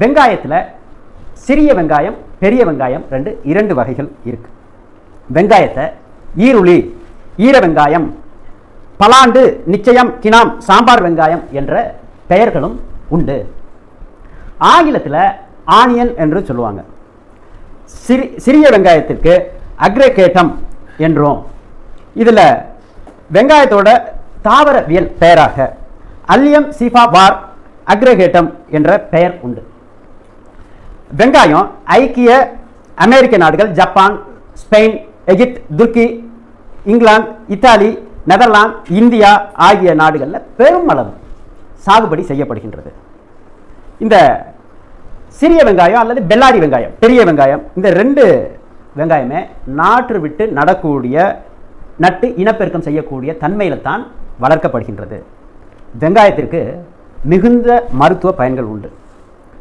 வெங்காயத்தில் சிறிய வெங்காயம் பெரிய வெங்காயம் ரெண்டு இரண்டு வகைகள் இருக்கு. வெங்காயத்தை ஈருளி ஈர வெங்காயம் பலாண்டு நிச்சயம் கினாம் சாம்பார் வெங்காயம் என்ற பெயர்களும் உண்டு. ஆங்கிலத்தில் ஆனியன் என்று சொல்லுவாங்க. சிறி சிறிய வெங்காயத்திற்கு அக்ரகேட்டம் என்றும் இதில் வெங்காயத்தோட தாவரவியல் பெயராக அல்லியம் சிஃபா பார் அக்ரகேட்டம் என்ற பெயர் உண்டு. வெங்காயம் ஐக்கிய அமெரிக்க நாடுகள் Japan Spain Egypt Turkey England Italy Netherlands India ஆகிய நாடுகளில் பெருமளவு சாகுபடி செய்யப்படுகின்றது. இந்த சிறிய வெங்காயம் அல்லது பெல்லாரி வெங்காயம் பெரிய வெங்காயம் இந்த ரெண்டு வெங்காயமே நாற்று விட்டு நடக்கூடிய நட்டு இனப்பெருக்கம் செய்யக்கூடிய தன்மையில் தான் வளர்க்கப்படுகின்றது. வெங்காயத்திற்கு மிகுந்த மருத்துவ பயன்கள் உண்டு.